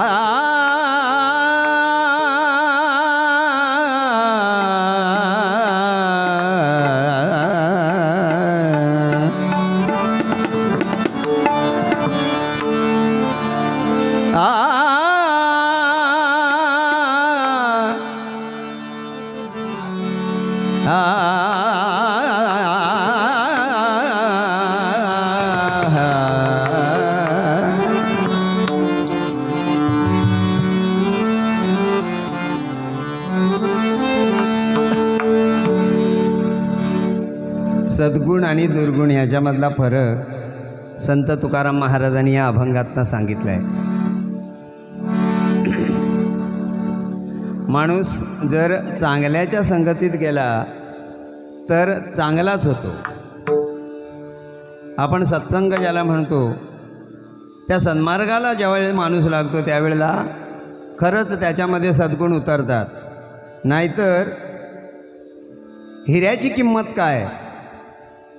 ah. ah. सद्गुण आणि दुर्गुण ह्याच्यामधला फरक संत तुकाराम महाराजांनी या अभंगातनं सांगितला आहे माणूस जर चांगल्याच्या संगतीत गेला तर चांगलाच होतो. आपण सत्संग ज्याला म्हणतो त्या सन्मार्गाला ज्यावेळेस माणूस लागतो त्यावेळेला खरंच त्याच्यामध्ये सद्गुण उतरतात. नाहीतर हिऱ्याची किंमत काय?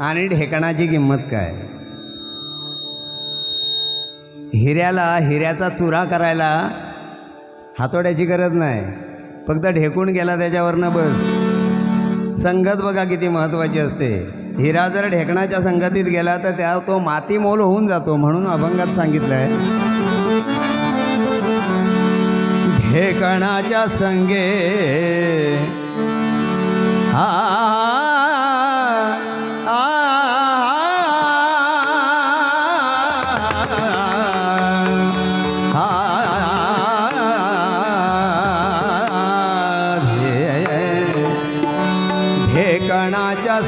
आणि ढेकणाची किंमत काय? हिऱ्याला हिऱ्याचा चुरा करायला हातोड्याची गरज नाही. फक्त ढेकून गेला त्याच्यावरनं बस. संगत बघा किती महत्त्वाची असते. हिरा जर ढेकणाच्या संगतीत गेला तर त्या तो माती मोल होऊन जातो म्हणून अभंगात सांगितलं आहे ढेकणाच्या संगे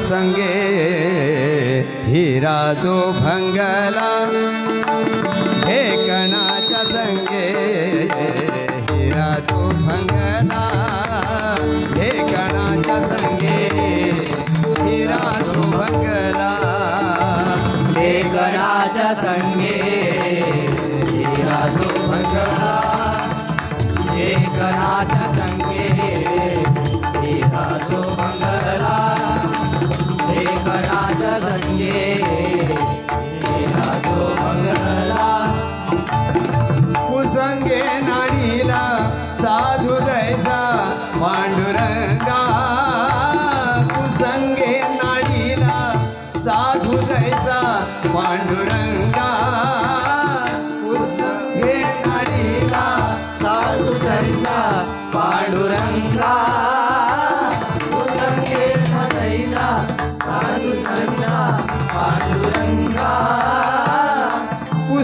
ढेकणाच्या संगे हिरा जो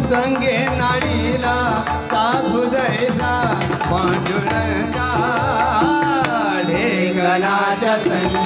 संगे नाडीला साधू जैसा पांडुरंगा ढेगला गणाच्या संगे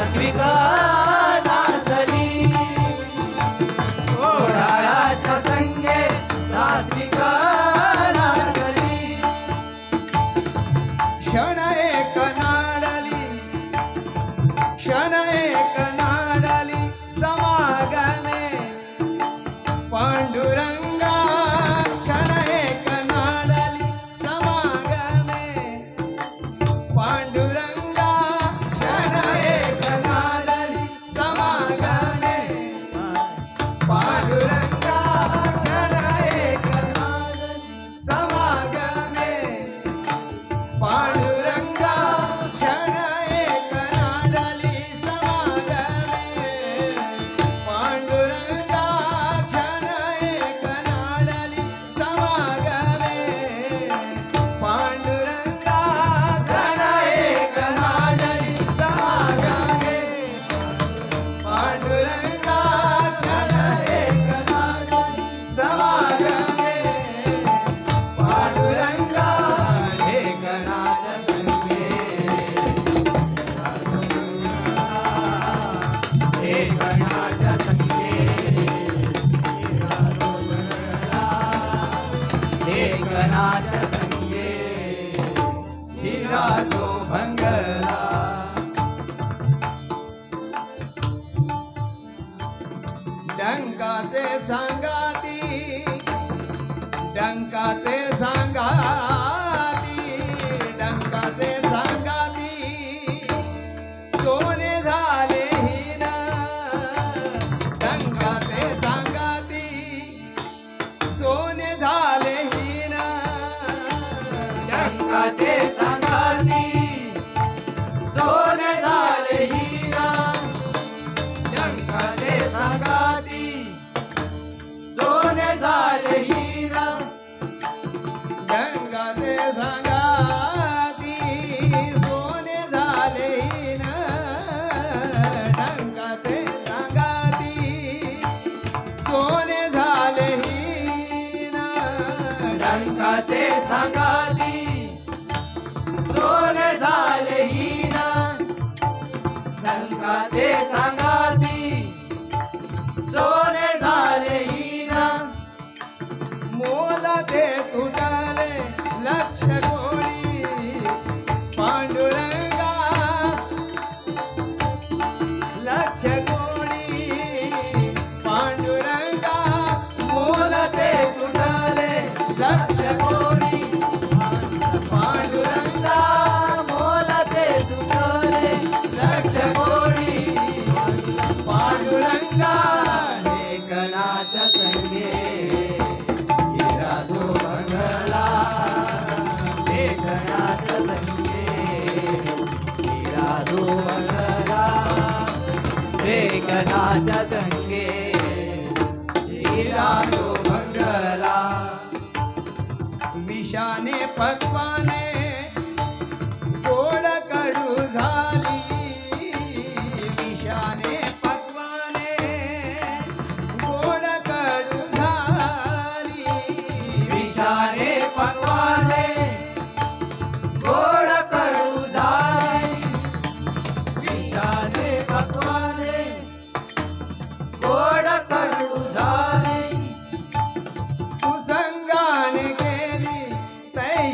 ಮಾದ್ರಿಕಾ Zanga.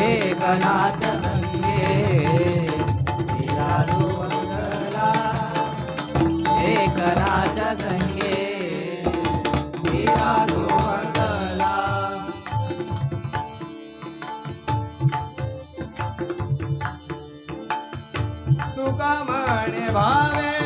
तुझे संगे। एकनाच्या संगे। तुका म्हणे भावे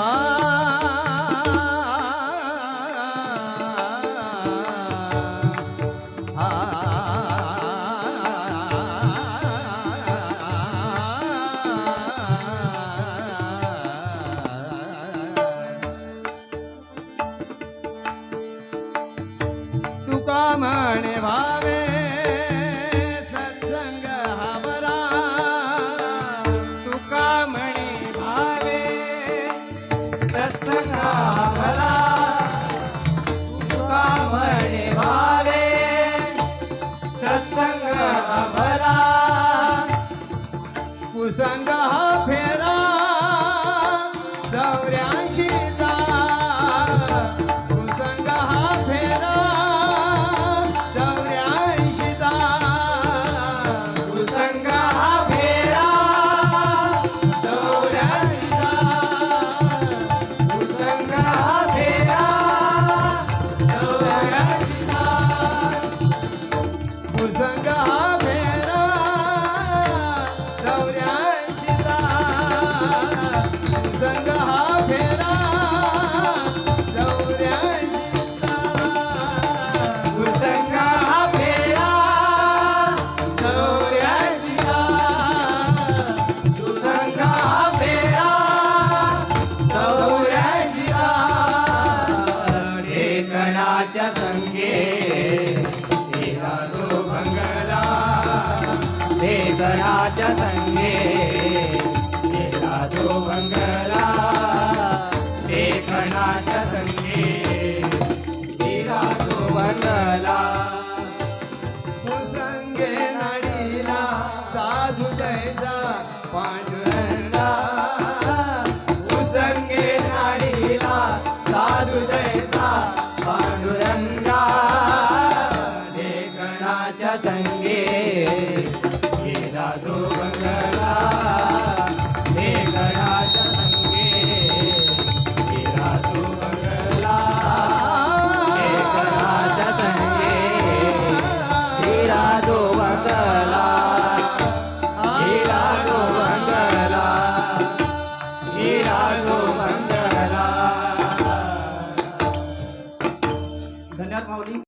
Ah. ಸಂಗಹ ಶುಭಮಂಗಳ